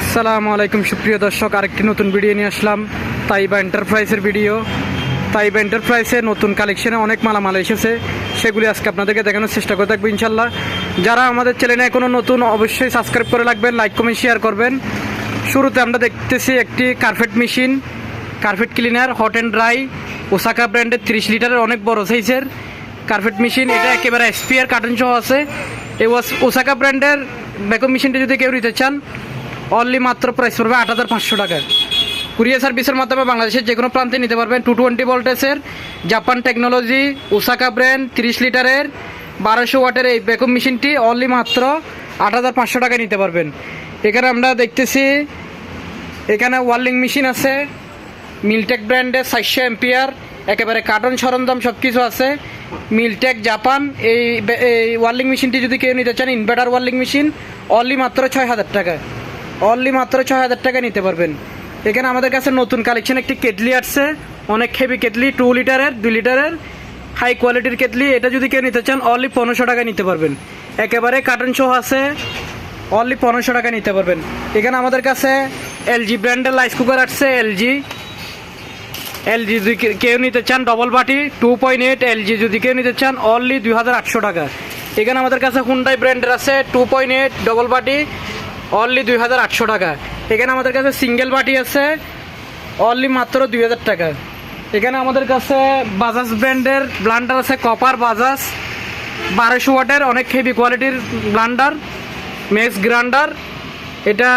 আসসালামু আলাইকুম, সুপ্রিয় দর্শক, আরেকটি নতুন ভিডিও নিয়ে আসলাম, তাইবা এন্টারপ্রাইজের ভিডিও তাইবা এন্টারপ্রাইজে নতুন কালেকশনে অনেক মালামাল এসেছে, সেগুলি আজকে আপনাদেরকে দেখানোর চেষ্টা করে থাকব ইনশাল্লাহ যারা আমাদের চ্যানেলে এখনও নতুন, অবশ্যই সাবস্ক্রাইব করে রাখবেন লাইক কমেন্ট শেয়ার করবেন। শুরুতে আমরা দেখতেছি একটি carpet machine carpet cleaner hot and dry Osaka ব্র্যান্ডের তিরিশ লিটারের অনেক বড় সাইজের কার্পেট মেশিন এটা একেবারে এসপিআর কার্টন সহ আছে। এই ওসাকা ব্র্যান্ডের ব্যাকআপ মেশিনটা যদি কেউ নিতে চান অনলি মাত্র প্রাইস পড়বে আট হাজার পাঁচশো টাকা। কুরিয়ার সার্ভিসের মাধ্যমে বাংলাদেশের যে কোনো প্রান্তে নিতে পারবেন টু টোয়েন্টি ভোল্টেজের জাপান টেকনোলজি ওসাকা ব্র্যান্ড তিরিশ লিটারের, বারোশো ওয়াটের এই ব্যাকআপ মেশিনটি অনলি মাত্র আট হাজার পাঁচশো টাকায় নিতে পারবেন। এখানে আমরা দেখতেছি, এখানে ওয়ার্লিং মেশিন আছে মিলটেক ব্র্যান্ডের সাতশো এম্পিয়ার একেবারে কার্টন সরঞ্জাম সব কিছু আছে। মিলটেক জাপান এই এই ওয়ার্লিং মেশিনটি যদি কেউ নিতে চান ইনভার্টার ওয়ার্লিং মেশিন অনলি মাত্র ছয় হাজার টাকা অনলি মাত্র ছয় হাজার টাকা নিতে পারবেন। এখানে আমাদের কাছে নতুন কালেকশন একটি কেটলি আসছে। অনেক হেভি কেটলি টু লিটারের দুই লিটারের হাই কোয়ালিটির কেটলি, এটা যদি কেউ নিতে চান অনলি পনেরোশো টাকা নিতে পারবেন। একেবারে কার্টন সহ আছে অনলি পনেরোশো টাকা নিতে পারবেন। এখানে আমাদের কাছে এলজি ব্র্যান্ডের রাইস কুকার আসছে এলজি এলজি যদি কেউ নিতে চান ডবল বাটি টু পয়েন্ট এইট এলজি যদি কেউ নিতে চান অনলি দুই হাজার আটশো টাকা। এখানে আমাদের কাছে হুন্ডাই ব্র্যান্ডের আছে টু পয়েন্ট এইট ডবল বাটি। অনলি দুই হাজার আটশো টাকা। এখানে আমাদের কাছে সিঙ্গেল বাটি আছে অনলি মাত্র দুই হাজার টাকা। এখানে আমাদের কাছে বাজাজ ব্র্যান্ডের ব্লান্ডার আছে কপার বাজাজ বারোশো ওয়াটের অনেক হেভি কোয়ালিটির ব্লান্ডার মেক্স গ্রান্ডার এটা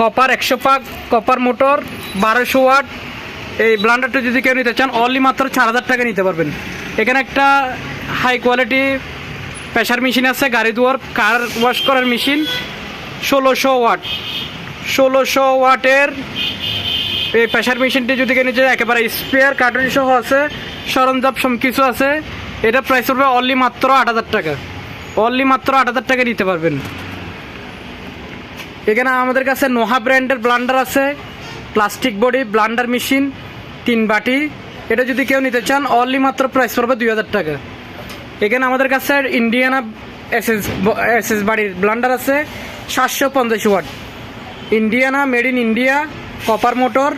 কপার একশো পাক কপার মোটর বারোশো ওয়াট। এই ব্লান্ডারটা যদি কেউ নিতে চান অনলি মাত্র চার হাজার টাকা নিতে পারবেন। এখানে একটা হাই কোয়ালিটি প্রেশার মেশিন আছে, গাড়ি দুয়ার কার ওয়াশ করার মেশিন ষোলোশো ওয়াট। ষোলোশো ওয়াটের এই প্রেশার মেশিনটি যদি নিতে চান, একেবারে স্পেয়ার কার্টুন সহ আছে সরঞ্জাম সব কিছু আছে এটা প্রাইস পড়বে অনলি মাত্র আট হাজার টাকা। অনলি মাত্র আট হাজার টাকা নিতে পারবেন। এখানে আমাদের কাছে নোহা ব্র্যান্ডের ব্লান্ডার আছে প্লাস্টিক বডি ব্লান্ডার মেশিন তিন বাটি। এটা যদি কেউ নিতে চান অনলি মাত্র প্রাইস পড়বে দুই হাজার টাকা। এখানে আমাদের কাছে ইন্ডিয়ানা এসএস এসএস বাড়ির ব্লান্ডার আছে সাতশো পঞ্চাশ watt. Indiana made in India copper motor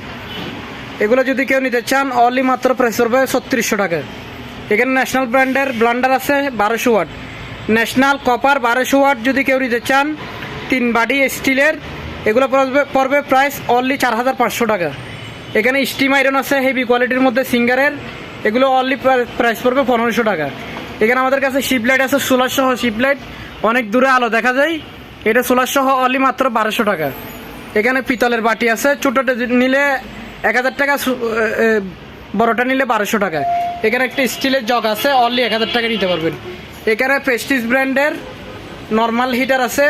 এগুলো যদি কেউ নিতে চান অনলি মাত্র প্রাইস পড়বে ছত্রিশশো টাকা। এখানে ন্যাশনাল ব্র্যান্ডের ব্লান্ডার আছে বারোশো ওয়াট। ন্যাশনাল কপার বারোশো ওয়াট যদি কেউ নিতে চান, তিন বাটি স্টিলের এগুলো পড়বে পড়বে প্রাইস অনলি চার হাজার পাঁচশো টাকা। এখানে স্টিম আয়রন আছে হেভি কোয়ালিটির মধ্যে সিঙ্গারের এগুলো অনলি প্রাইস পড়বে পনেরোশো টাকা। এখানে আমাদের কাছে শিপ লাইট আছে, সোলার সহ শিপ লাইট অনেক দূরে আলো দেখা যায়। এটা সোলার সহ অলি মাত্র বারোশো টাকা। এখানে পিতলের বাটি আছে, ছোটোটা নিলে এক হাজার টাকা বড়টা নিলে বারোশো টাকা। এখানে একটা স্টিলের জগ আছে অনলি এক হাজার টাকা নিতে পারবেন। এখানে প্রেস্টিজ ব্র্যান্ডের নর্মাল হিটার আছে,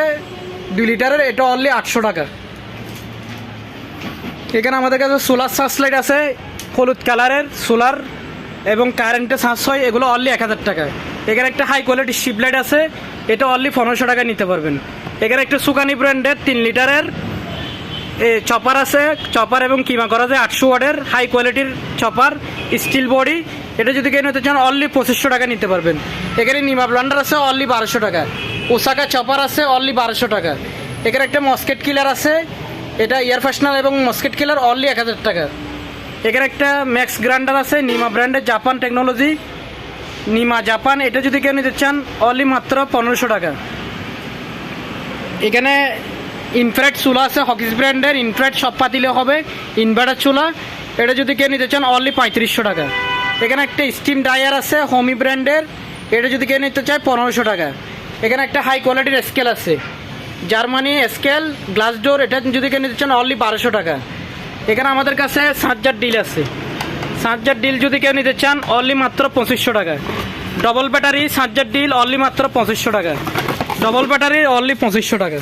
দুই লিটারের, এটা অনলি আটশো টাকা। এখানে আমাদের কাছে সোলার সার্চ লাইট আছে, হলুদ কালারের সোলার এবং কারেন্টে সার্চ হয় এগুলো অনলি এক হাজার টাকা। এখানে একটা হাই কোয়ালিটি শিপ লাইট আছে এটা অনলি পনেরোশো টাকা নিতে পারবেন। এখানে একটা সুকানি ব্র্যান্ডের তিন লিটারের। এ চপার আছে। চপার এবং কিমা করা যায়, আটশো ওয়ার্ডের হাই কোয়ালিটির চপার স্টিল বডি এটা যদি কেউ নিতে চান অনলি পঁচিশশো টাকা নিতে পারবেন। এখানে নিমা ব্লান্ডার আছে অনলি বারোশো টাকা ওসাকা চপার আছে অনলি বারোশো টাকা এখানে একটা মস্কেট কিলার আছে। এটা এয়ার ফ্রেশনার এবং মস্কেট কিলার অনলি এক হাজার টাকা এখানে একটা ম্যাক্স গ্রান্ডার আছে, নিমা ব্র্যান্ডের জাপান টেকনোলজি নিমা জাপান, এটা যদি কেউ নিতে চান, অনলি মাত্র পনেরোশো টাকা। এখানে ইনফ্রাইট চুলা আছে হকিস ব্র্যান্ডের ইনফ্রাইট সব পাতিলে হবে ইনভার্টার চুলা। এটা যদি কেউ নিতে চান, অনলি পঁয়ত্রিশশো টাকা। এখানে একটা স্টিম ডায়ার আছে হোমি ব্র্যান্ডের এটা যদি কেউ নিতে চায়, পনেরোশো টাকা। এখানে একটা হাই কোয়ালিটির স্কেল আছে। জার্মানি স্কেল গ্লাস ডোর এটা যদি কেউ নিতে চান, অনলি বারোশো টাকা। এখানে আমাদের কাছে সাতজার ডিল আছে। সাতজার ডিল যদি কেউ নিতে চান অনলি মাত্র পঁচিশশো টাকা। ডবল ব্যাটারি সাতজার ডিল অনলি মাত্র পঁচিশশো টাকা। ডবল ব্যাটারি অনলি পঁচিশশো টাকা।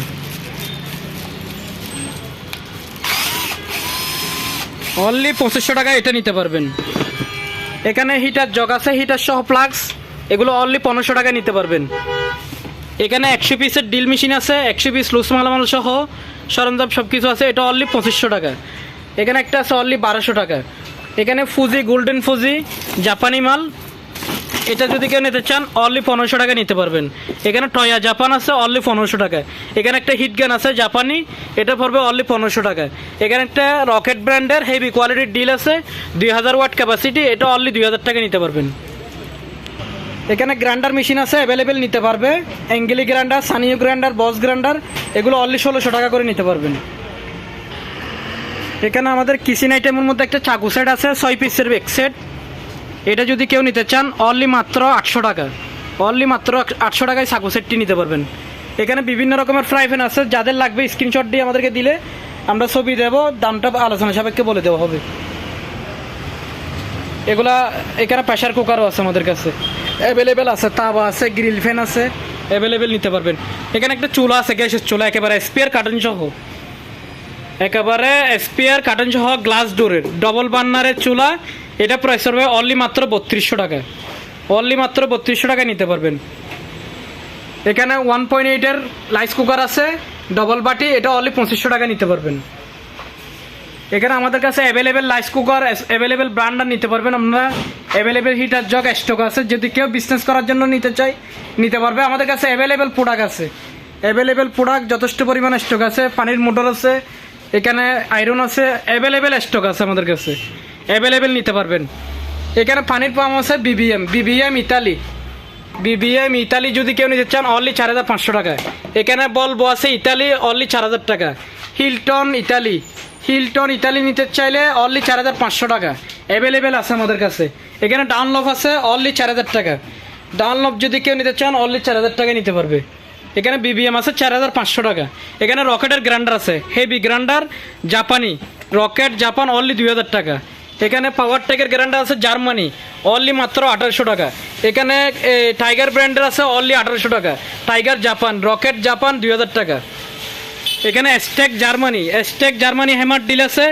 অনলি পঁচিশশো টাকা এটা নিতে পারবেন। এখানে হিটার জগ আছে হিটার সহ প্লাগস এগুলো অনলি পনেরোশো টাকা নিতে পারবেন। এখানে একশো পিসের ডিল মেশিন আছে, একশো পিস লুস মালামাল সহ, সরঞ্জাম সব কিছু আছে, এটা অনলি পঁচিশশো টাকা। এখানে একটা আছে অনলি বারোশো টাকা। এখানে ফুজি, গোল্ডেন ফুজি, জাপানি মাল। এটা যদি কেউ নিতে চান অনলি পনেরোশো টাকা নিতে পারবেন। এখানে টয়া জাপান আছে অনলি পনেরোশো টাকায়। এখানে একটা হিট গান আছে, জাপানি। এটা পড়বে অনলি পনেরোশো টাকায়। এখানে একটা রকেট ব্র্যান্ডের হেভি কোয়ালিটির ডিল আছে, দুই হাজার ওয়াট ক্যাপাসিটি এটা অনলি দুই হাজার টাকা নিতে পারবেন। এখানে গ্রাইন্ডার মেশিন আছে অ্যাভেলেবেল নিতে পারবে। Angle grinder Sanyo grinder Bosch grinder এগুলো অনলি ষোলোশো টাকা করে নিতে পারবেন। এখানে আমাদের কিচেন আইটেমের মধ্যে একটা চাকু সেট আছে, ছয় পিসের এক সেট এটা যদি কেউ নিতে চান অনলি মাত্র আটশো টাকা। অনলি মাত্র আটশো টাকায় চাকু সেটটি নিতে পারবেন। এখানে বিভিন্ন রকমের ফ্রাই প্যান আছে, যাদের লাগবে স্ক্রিনশট দিয়ে আমাদেরকে দিলে আমরা ছবি দেবো, দামটা আলোচনা সাপেক্ষে বলে দেওয়া হবে। এগুলা এখানে প্রেশার কুকারও আছে আমাদের কাছে। অ্যাভেলেবেল আছে, তাওয়া আছে গ্রিল ফ্যান আছে অ্যাভেলেবেল নিতে পারবেন। এখানে একটা চুলা আছে, গ্যাসের চুলা, একেবারে স্পেয়ার কার্টন সহ। একেবারে স্পেয়ার কার্টন সহ গ্লাস ডোরের ডবল বার্নারের চুলা, এটা প্রাইস হবে অনলি মাত্র বত্রিশশো টাকা অনলি মাত্র বত্রিশশো টাকায় নিতে পারবেন। এখানে ওয়ান পয়েন্ট এইটের রাইস কুকার আছে ডবল বাটি, এটা অনলি পঁচিশশো টাকা নিতে পারবেন। এখানে আমাদের কাছে অ্যাভেলেবেল রাইস কুকার অ্যাভেলেবেল ব্র্যান্ডার নিতে পারবেন আপনারা। অ্যাভেলেবেল হিটার জগ স্টক আছে। যদি কেউ বিজনেস করার জন্য নিতে চাই নিতে পারবে। আমাদের কাছে অ্যাভেলেবেল প্রোডাক্ট আছে। অ্যাভেলেবেল প্রোডাক্ট যথেষ্ট পরিমাণে স্টক আছে। পানির মোটর আছে। এখানে আয়রন আছে অ্যাভেলেবেল স্টক আছে আমাদের কাছে। অ্যাভেলেবেল নিতে পারবেন। এখানে পানির পাম্প আছে BBM BBM Italy BBM Italy যদি কেউ নিতে চান অনলি চার হাজার পাঁচশো টাকা এখানে বলব আছে ইতালি অনলি চার হাজার টাকা। হিলটন ইতালি হিলটন ইতালি নিতে চাইলে অনলি চার হাজার পাঁচশো টাকা। অ্যাভেলেবেল আছে আমাদের কাছে। এখানে ডাউনলভ আছে অনলি চার হাজার টাকা। ডাউনলভ যদি কেউ নিতে চান অনলি চার হাজার টাকা নিতে পারবে। এখানে বিবিএম আছে চার হাজার পাঁচশো টাকা। এখানে রকেটের গ্রাইন্ডার আছে। হেভি গ্রাইন্ডার, জাপানি। রকেট জাপান অনলি দুই হাজার টাকা। এখানে পাওয়ার টেকের গ্রাইন্ডার আছে জার্মানি। অনলি মাত্র আঠারোশো টাকা। এখানে টাইগার ব্র্যান্ডের আছে অনলি আঠারোশো টাকা। টাইগার জাপান, রকেট জাপান দুই হাজার টাকা। এখানে Stake Germany. Stake Germany hammer drill আছে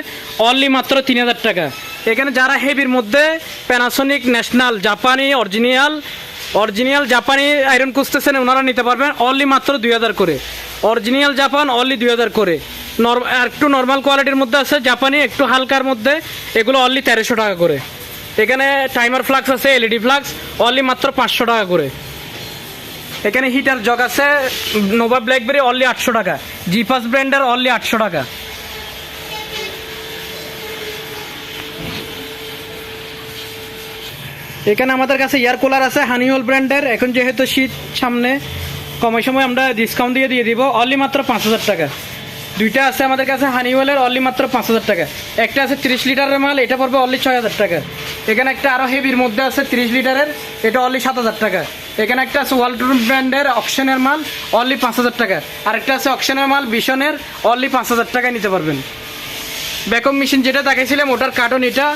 অনলি মাত্র তিন হাজার টাকা। এখানে যারা হেভির মধ্যে প্যানাসোনিক ন্যাশনাল জাপানি অরিজিনাল অরিজিনাল জাপানি আয়রন খুঁজতেছেন, ওনারা নিতে পারবেন অনলি মাত্র দুই হাজার করে। অরিজিনাল জাপান অনলি দুই হাজার করে। নর- আর একটু নর্মাল কোয়ালিটির মধ্যে আছে, জাপানি একটু হালকার মধ্যে, এগুলো অনলি তেরোশো টাকা করে। এখানে টাইমার ফ্লাক্স আছে এলইডি ফ্লাক্স অনলি মাত্র পাঁচশো টাকা করে। এখানে হিটার জগ আছে নোভা ব্ল্যাকবেরি অনলি আটশো টাকা। জিপাস ব্র্যান্ডের অনলি আটশো টাকা। এখানে আমাদের কাছে এয়ার কুলার আছে হানিওল ব্র্যান্ডের এখন যেহেতু শীত সামনে কমের সময় আমরা ডিসকাউন্ট দিয়ে দিয়ে দিব। অনলি মাত্র পাঁচ হাজার টাকা। দুইটা আছে আমাদের কাছে হানিওয়েলের অনলি মাত্র পাঁচ হাজার টাকা। একটা আছে তিরিশ লিটারের মাল, এটা পড়বে অনলি ছয় হাজার টাকা। এখানে একটা আরও হেভির মধ্যে আছে তিরিশ লিটারের, এটা অনলি সাত হাজার টাকা। এখানে একটা আছে ওয়ালটুন ব্র্যান্ডের অকশনের মাল অনলি পাঁচ হাজার টাকা। আরেকটা আছে অকশনের মাল বিশনের অনলি পাঁচ হাজার টাকায় নিতে পারবেন। ব্যাকম মেশিন যেটা দেখাইছিলাম, ওটার কার্টন এটা,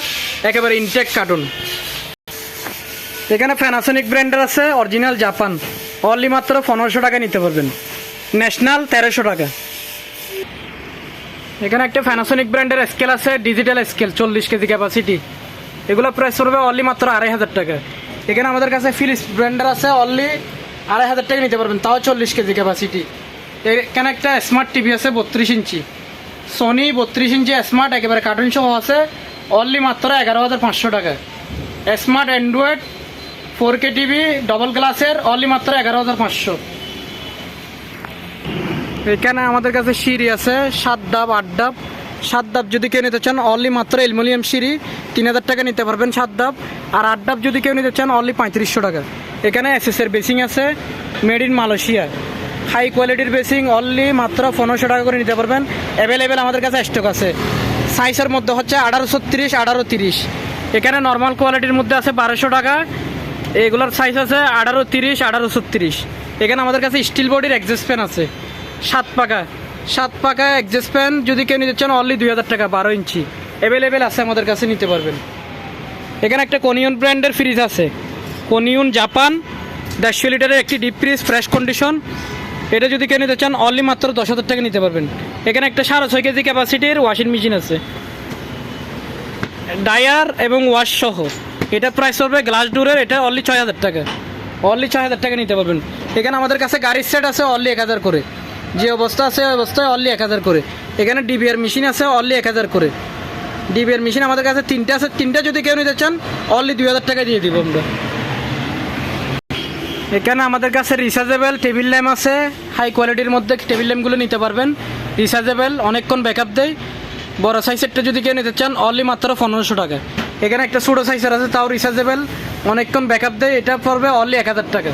একেবারে ইনটেক কার্টন এখানে প্যানাসোনিক ব্র্যান্ডের আছে অরিজিনাল জাপান অনলি মাত্র পনেরোশো টাকা নিতে পারবেন। ন্যাশনাল তেরোশো টাকা। এখানে একটা প্যানাসোনিক ব্র্যান্ডের স্কেল আছে ডিজিটাল স্কেল চল্লিশ কেজি ক্যাপাসিটি এগুলো প্রাইস পড়বে অনলি মাত্র আড়াই হাজার টাকা। এখানে আমাদের কাছে ফিলিপস ব্র্যান্ডের আছে অনলি আড়াই হাজার টাকা নিতে পারবেন, তাও চল্লিশ কেজি ক্যাপাসিটি এখানে একটা স্মার্ট টিভি আছে, বত্রিশ ইঞ্চি। সোনি বত্রিশ ইঞ্চি স্মার্ট একেবারে কার্টুন সহ আছে অনলি মাত্র এগারো হাজার পাঁচশো টাকা। Smart Android four K TV double গ্লাসের অনলি মাত্র এগারো হাজার পাঁচশো। এখানে আমাদের কাছে সিঁড়ি আছে, সাত ডাব, আট ডাব। সাত ডাব যদি কেউ নিতে চান অনলি মাত্র অ্যালুমিনিয়াম সিঁড়ি, তিন হাজার টাকা নিতে পারবেন সাত ডাব। আর আট ডাব যদি কেউ নিতে চান অনলি পঁয়ত্রিশশো টাকা। এখানে এসএসের বেসিং আছে মেড ইন মালয়েশিয়া। হাই কোয়ালিটির বেসিং অনলি মাত্র পনেরোশো টাকা করে নিতে পারবেন। অ্যাভেলেবেল আমাদের কাছে স্টক আছে। সাইজের মধ্যে হচ্ছে আঠারো ছত্রিশ আঠারো তিরিশ। এখানে নর্মাল কোয়ালিটির মধ্যে আছে বারোশো টাকা। এগুলোর সাইজ আছে আঠারো তিরিশ, আঠারো ছত্রিশ। এখানে আমাদের কাছে স্টিল বডির এক্সেস ফ্যান আছে। সাত পাকা। সাত পাকা এক্সেস ফ্যান যদি কেউ নিতে চান অনলি দুই হাজার টাকা, বারো ইঞ্চি। অ্যাভেলেবেল আছে আমাদের কাছে, নিতে পারবেন। এখানে একটা কোনিয়ন ব্র্যান্ডের ফ্রিজ আছে। কোনিয়ন জাপান দেড়শো লিটারের একটি ডিপ ফ্রিজ ফ্রেশ কন্ডিশন এটা যদি কেউ নিতে চান অনলি মাত্র দশ হাজার টাকা নিতে পারবেন। এখানে একটা সাড়ে ছয় কেজি ক্যাপাসিটির ওয়াশিং মেশিন আছে। ডায়ার এবং ওয়াশ সহ। এটা প্রাইস পড়বে গ্লাস ডোরের এটা অনলি ছয় হাজার টাকা। অনলি ছয় হাজার টাকা নিতে পারবেন। এখানে আমাদের কাছে গাড়ির সেট আছে অনলি এক হাজার করে। যে অবস্থা আছে ওই অবস্থায় অনলি এক হাজার করে। এখানে ডিবিআর মেশিন আছে অনলি এক হাজার করে। ডিবিআর মেশিন আমাদের কাছে তিনটে আছে। তিনটা যদি কেউ নিতে চান অনলি দুই হাজার টাকা দিয়ে দিব আমরা। এখানে আমাদের কাছে রিচার্জেবল টেবিল ল্যাম্প আছে। হাই কোয়ালিটির মধ্যে টেবিল ল্যাম্পগুলো নিতে পারবেন। রিচার্জেবল অনেকক্ষণ ব্যাকআপ দেয়। বড় সাইজেরটা যদি কেউ নিতে চান অনলি মাত্র পনেরোশো টাকা। এখানে একটা ছোটো সাইজের আছে, তাও রিচার্জেবল অনেকক্ষণ ব্যাকআপ দেয়, এটা পড়বে অনলি এক হাজার টাকা।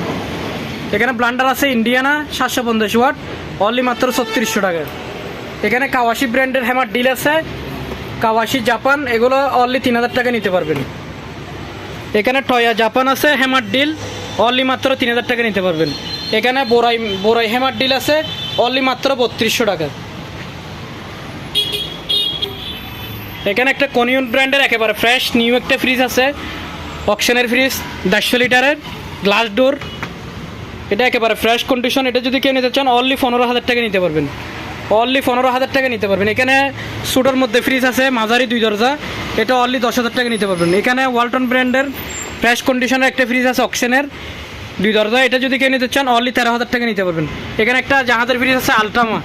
এখানে ব্লান্ডার আছে ইন্ডিয়ানা সাতশো পঞ্চাশ ওয়াট অনলি মাত্র ছত্রিশশো টাকা। এখানে কাওয়াশি ব্র্যান্ডের হ্যামার ডিল আছে কাওয়াশি জাপান এগুলো অনলি তিন হাজার টাকা নিতে পারবেন। এখানে টয়া জাপান আছে হ্যামার ডিল অনলি মাত্র তিন হাজার টাকা নিতে পারবেন। এখানে বোরাই বোরাই হ্যামার ডিল আছে অনলি মাত্র বত্রিশশো টাকা। এখানে একটা কনিয়ন ব্র্যান্ডের একেবারে ফ্রেশ নিউ একটা ফ্রিজ আছে। অকশনের ফ্রিজ দেড়শো লিটারের গ্লাস ডোর এটা একেবারে ফ্রেশ কন্ডিশন এটা যদি কেউ নিতে চান অনলি পনেরো হাজার টাকা নিতে পারবেন। অনলি পনেরো হাজার টাকা নিতে পারবেন। এখানে সুটোর মধ্যে ফ্রিজ আছে, মাঝারি দুই দরজা। এটা অনলি দশ হাজার টাকা নিতে পারবেন। এখানে ওয়ালটন ব্র্যান্ডের ফ্রেশ কন্ডিশনের একটা ফ্রিজ আছে অকশনের দুই দরজা। এটা যদি কেউ নিতে চান অনলি তেরো হাজার টাকা নিতে পারবেন। এখানে একটা জাহাজের ফ্রিজ আছে আলট্রামা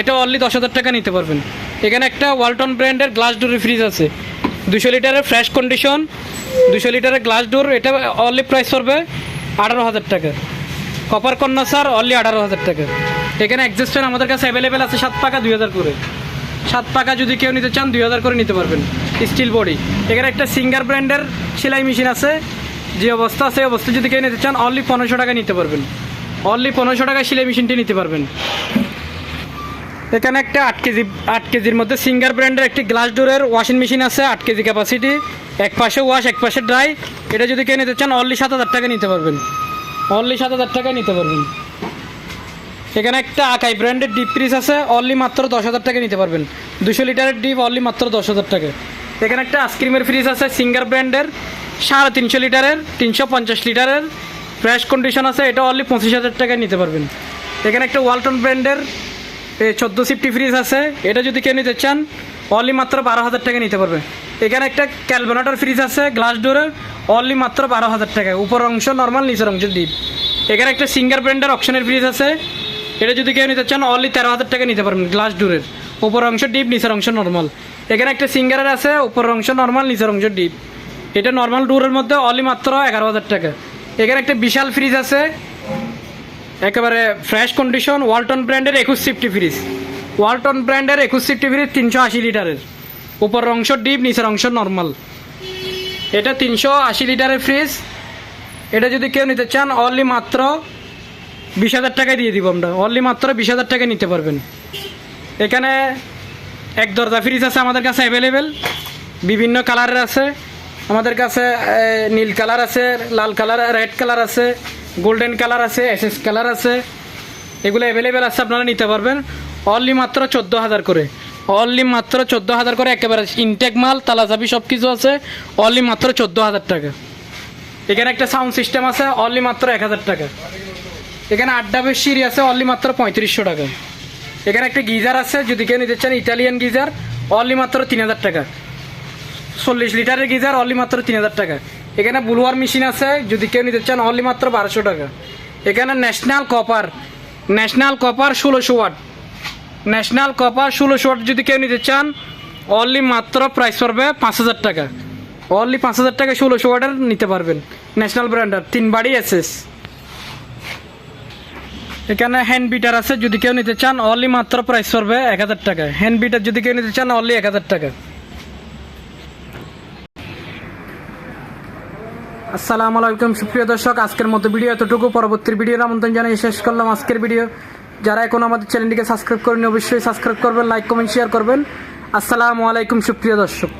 এটা অনলি দশ হাজার টাকা নিতে পারবেন। এখানে একটা ওয়ালটন ব্র্যান্ডের গ্লাস ডোরের ফ্রিজ আছে। দুশো লিটারের ফ্রেশ কন্ডিশন দুশো লিটারের গ্লাস ডোর, এটা অনলি প্রাইস পড়বে আঠারো হাজার টাকা। কপার কন্যা স্যার অনলি আঠারো হাজার টাকা। এখানে অ্যাডজাস্ট আমাদের কাছে অ্যাভেলেবেল আছে সাত পাকা দুই হাজার করে। সাত পাকা যদি কেউ নিতে চান, দুই হাজার করে নিতে পারবেন স্টিল বডি এখানে একটা সিঙ্গার ব্র্যান্ডের সেলাই মেশিন আছে। যে অবস্থা এই অবস্থা যদি কেউ নিতে চান অনলি পনেরোশো টাকা নিতে পারবেন। অনলি পনেরোশো টাকা সেলাই মেশিনটি নিতে পারবেন। এখানে একটা আট কেজি, আট কেজির মধ্যে সিঙ্গার ব্র্যান্ডের একটি গ্লাস ডোরের ওয়াশিং মেশিন আছে, আট কেজি ক্যাপাসিটি এক পাশে ওয়াশ এক পাশে ড্রাই এটা যদি কেউ নিতে চান অনলি সাত হাজার টাকা নিতে পারবেন। অনলি সাত হাজার টাকা নিতে পারবেন। এখানে একটা আকাই ব্র্যান্ডের ডিপ ফ্রিজ আছে অনলি মাত্র দশ হাজার টাকা নিতে পারবেন। দুশো লিটারের ডিপ অনলি মাত্র দশ হাজার টাকা। এখানে একটা আইসক্রিমের ফ্রিজ আছে, সিঙ্গার ব্র্যান্ডের। সাড়ে তিনশো লিটারের, তিনশো পঞ্চাশ লিটারের। ফ্রেশ কন্ডিশন আছে, এটা অনলি পঁচিশ হাজার টাকায় নিতে পারবেন। এখানে একটা ওয়ালটন ব্র্যান্ডের চোদ্দ সিফটি ফ্রিজ আছে। এটা যদি কেউ নিতে চান অনলি মাত্র বারো হাজার টাকা নিতে পারবে। এখানে একটা ক্যালবোনাটার ফ্রিজ আছে গ্লাস ডোরের অনলি মাত্র বারো হাজার টাকা। উপর অংশ নর্মাল নিচের অংশ ডিপ এখানে একটা সিঙ্গার ব্র্যান্ডের অপশনের ফ্রিজ আছে। এটা যদি কেউ নিতে চান অনলি তেরো হাজার টাকা নিতে পারবেন গ্লাস ডোরের উপর অংশ ডিপ নিচের অংশ নর্মাল এখানে একটা সিঙ্গারের আছে, উপর অংশ নর্মাল নিচের অংশ ডিপ এটা নর্মাল ডোরের মধ্যে অনলি মাত্র এগারো হাজার টাকা। এখানে একটা বিশাল ফ্রিজ আছে। একেবারে ফ্রেশ কন্ডিশন ওয়ালটন ব্র্যান্ডের একুশ সিফটি ফ্রিজ ওয়ালটন ব্র্যান্ডের একুশ সিফটি ফ্রিজ তিনশো আশি লিটারের। উপরের অংশ ডিপ নিচের অংশ নর্মাল এটা তিনশো আশি লিটারের ফ্রিজ এটা যদি কেউ নিতে চান অনলি মাত্র বিশ হাজার টাকায় দিয়ে দিব আমরা। অনলি মাত্র বিশ হাজার টাকায় নিতে পারবেন। এখানে এক দরজা ফ্রিজ আছে আমাদের কাছে অ্যাভেলেবেল বিভিন্ন কালারের আছে। আমাদের কাছে নীল কালার আছে, লাল কালার রেড কালার আছে। গোল্ডেন কালার আছে এস এস কালার আছে। এগুলো অ্যাভেলেবেল আছে, আপনারা নিতে পারবেন। অনলি মাত্র চোদ্দ হাজার করে। অনলি মাত্র চোদ্দ হাজার করে, একেবারে ইনটেক মাল, তালাচাবি সব কিছু আছে। অনলি মাত্র চোদ্দ হাজার টাকা। এখানে একটা সাউন্ড সিস্টেম আছে অনলি মাত্র এক হাজার টাকা। এখানে আড্ডা ডাবের সিঁড়ি আছে অনলি মাত্র পঁয়ত্রিশশো টাকা। এখানে একটা গিজার আছে, যদি কেউ নিতে চান ইটালিয়ান গিজার অনলি মাত্র তিন হাজার টাকা। চল্লিশ লিটারের গিজার অনলি মাত্র তিন হাজার টাকা। এখানে বুলওয়ার মেশিন আছে, যদি কেউ নিতে চান অনলি মাত্র বারোশো টাকা। এখানে ন্যাশনাল কপার ন্যাশনাল কপার ষোলোশো ওয়াট ন্যাশনাল কপার ষোলোশো ওয়াট যদি কেউ নিতে চান অনলি মাত্র প্রাইস পড়বে পাঁচ হাজার টাকা। অনলি পাঁচ হাজার টাকা ষোলোশো ওয়াটের নিতে পারবেন। ন্যাশনাল ব্র্যান্ডার তিন বাড়ি এসএস এখানে হ্যান্ড বিটার আছে, যদি কেউ নিতে চান অনলি মাত্র প্রাইস পড়বে এক হাজার টাকা। হ্যান্ড বিটার যদি কেউ নিতে চান অনলি এক হাজার টাকা। আসসালামু আলাইকুম, সুপ্রিয় দর্শক, আজকের মতো ভিডিও এতটুকু। পরবর্তী ভিডিওর আমন্ত্রণ জানিয়ে শেষ করলাম আজকের ভিডিও। যারা এখন আমাদের চ্যানেলটিকে সাবস্ক্রাইব করেনি অবশ্যই সাবস্ক্রাইব করবেন, লাইক, কমেন্ট, শেয়ার করবেন। আসসালামু আলাইকুম, সুপ্রিয় দর্শক।